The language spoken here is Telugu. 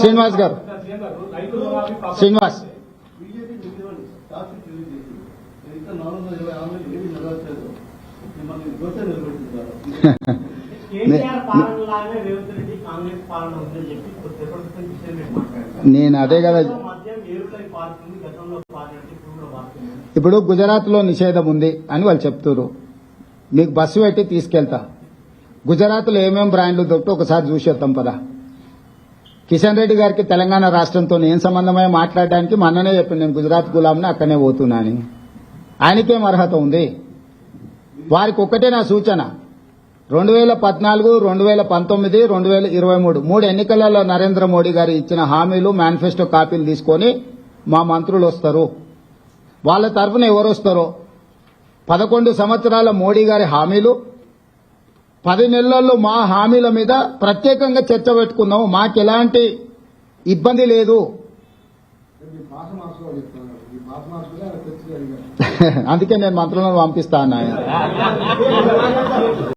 శ్రీనివాస్ గారు. శ్రీనివాస్. నేను అదే కదా ఇప్పుడు గుజరాత్లో నిషేధం ఉంది అని వాళ్ళు చెప్తున్నారు మీకు బస్సు పెట్టి తీసుకెళ్తా. గుజరాత్లో ఏమేం బ్రాండ్లు దొరికితే ఒకసారి చూసేద్దాం పదా. కిషన్ రెడ్డి గారికి తెలంగాణ రాష్ట్రంతో ఏం సంబంధమై మాట్లాడడానికి మొన్ననే చెప్పాను నేను గుజరాత్ గులాంని అక్కడనే పోతున్నానని ఆయనకేం అర్హత ఉంది? వారికి ఒక్కటే నా సూచన. రెండు వేల పద్నాలుగు రెండు వేల పంతొమ్మిది రెండు వేల ఇరవై మూడు మూడు ఎన్నికలలో నరేంద్ర మోడీ గారు ఇచ్చిన హామీలు మేనిఫెస్టో కాపీలు తీసుకొని మా మంత్రులు వస్తారు. వాళ్ళ తరఫున ఎవరు వస్తారో? పదకొండు సంవత్సరాల మోడీ గారి హామీలు పది నెలల్లో మా హామీల మీద ప్రత్యేకంగా చర్చ పెట్టుకున్నాం మాకు ఎలాంటి ఇబ్బంది లేదు. అందుకే నేను మంత్రులను పంపిస్తా అన్నా.